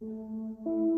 Música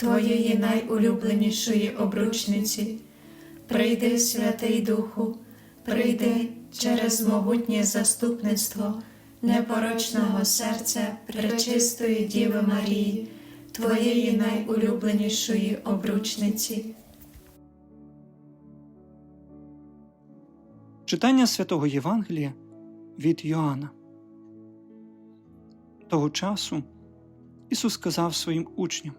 Твоєї найулюбленішої обручниці. Прийди, Святий Духу, прийди через могутнє заступництво непорочного серця Пречистої Діви Марії, Твоєї найулюбленішої обручниці. Читання святого Євангелія від Йоанна. Того часу Ісус сказав своїм учням: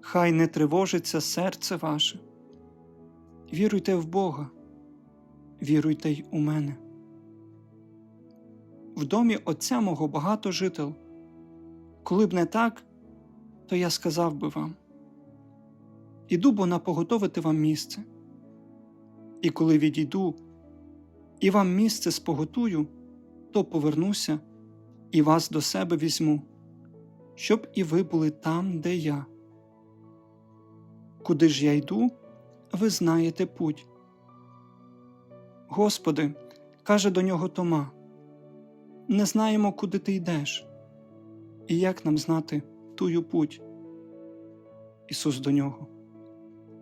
Хай не тривожиться серце ваше. Віруйте в Бога, віруйте й у мене. В домі Отця мого багато жител. Коли б не так, то я сказав би вам: Іду бо напоготовити вам місце. І коли відійду і вам місце споготую, то повернуся і вас до себе візьму, щоб і ви були там, де я. Куди ж я йду, ви знаєте путь. Господи, каже до нього Тома, не знаємо, куди ти йдеш, і як нам знати тую путь. Ісус до нього.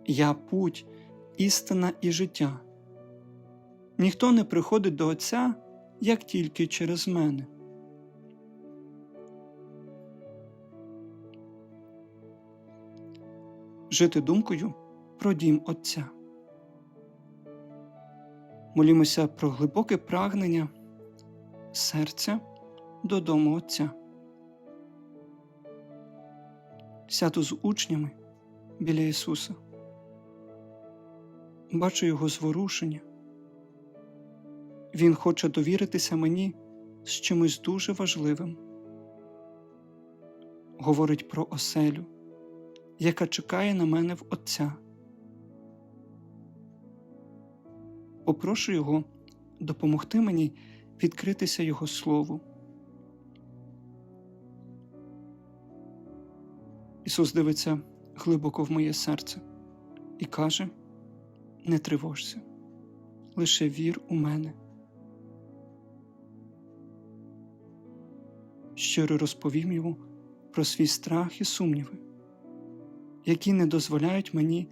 Я путь, істина і життя. Ніхто не приходить до Отця, як тільки через мене. Жити думкою про дім Отця. Молімося про глибоке прагнення серця додому Отця. Сяду з учнями біля Ісуса. Бачу Його зворушення. Він хоче довіритися мені з чимось дуже важливим. Говорить про оселю, яка чекає на мене в Отця. Попрошу Його допомогти мені відкритися Його Слову. Ісус дивиться глибоко в моє серце і каже: Не тривожся, лише вір у мене. Щиро розповім йому про свій страх і сумніви, які не дозволяють мені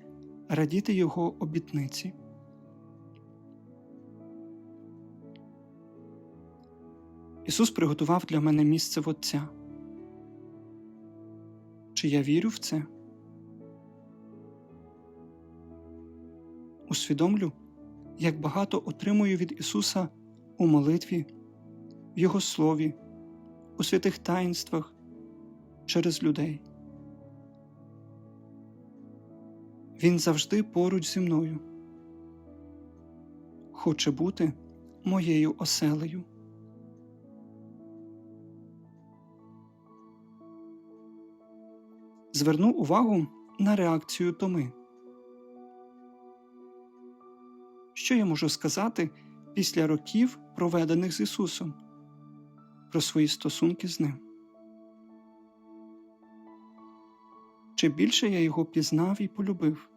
радіти Його обітниці. Ісус приготував для мене місце в Отця. Чи я вірю в це? Усвідомлю, як багато отримую від Ісуса у молитві, в Його слові, у святих таїнствах через людей. Він завжди поруч зі мною, хоче бути моєю оселею. Зверну увагу на реакцію Томи. Що я можу сказати після років, проведених з Ісусом, про свої стосунки з Ним? Чи більше я його пізнав і полюбив?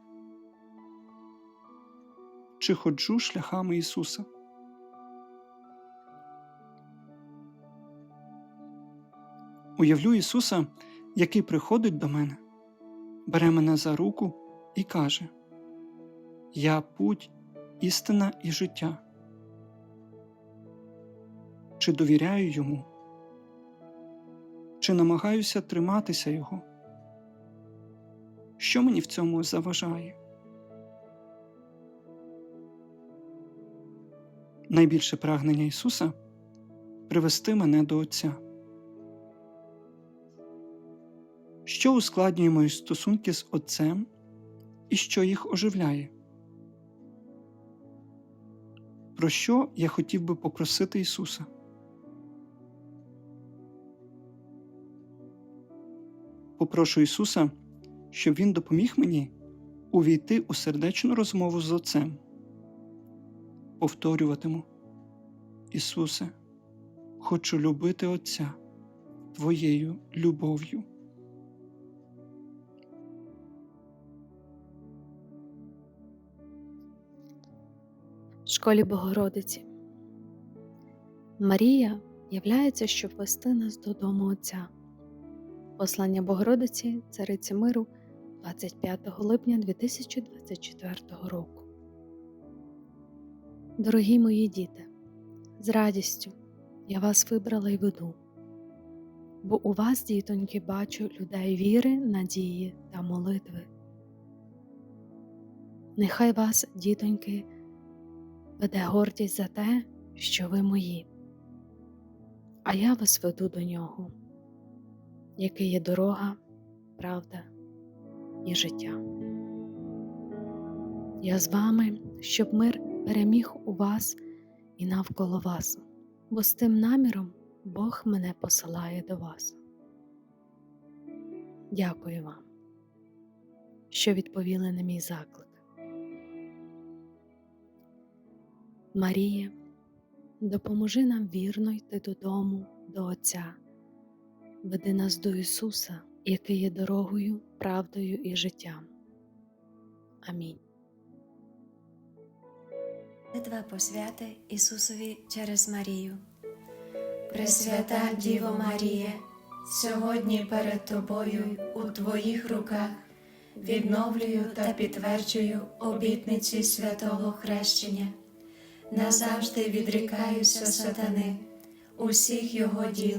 Чи ходжу шляхами Ісуса? Уявлю Ісуса, який приходить до мене, бере мене за руку і каже: Я путь, істина і життя. Чи довіряю йому? Чи намагаюся триматися Його? Що мені в цьому заважає? Найбільше прагнення Ісуса привести мене до Отця. Що ускладнює мої стосунки з Отцем і що їх оживляє? Про що я хотів би попросити Ісуса? Попрошу Ісуса, щоб Він допоміг мені увійти у сердечну розмову з Отцем. Повторюватиму, Ісусе, хочу любити Отця Твоєю любов'ю. В школі Богородиці. Марія являється, щоб вести нас додому Отця. Послання Богородиці Цариці Миру 25 липня 2024 року. Дорогі мої діти, з радістю я вас вибрала і веду, бо у вас, дітоньки, бачу людей віри, надії та молитви. Нехай вас, дітоньки, веде гордість за те, що ви мої, а я вас веду до нього, який є дорога, правда і життя. Я з вами, щоб мир переміг у вас і навколо вас, бо з тим наміром Бог мене посилає до вас. Дякую вам, що відповіли на мій заклик. Марія, допоможи нам вірно йти додому до Отця, веди нас до Ісуса, який є дорогою, правдою і життям. Амінь. Молитва посвяти Ісусові через Марію. Пресвята Діво Марія, сьогодні перед Тобою у Твоїх руках відновлюю та підтверджую обітниці святого хрещення. Назавжди відрікаюся сатани, усіх його діл,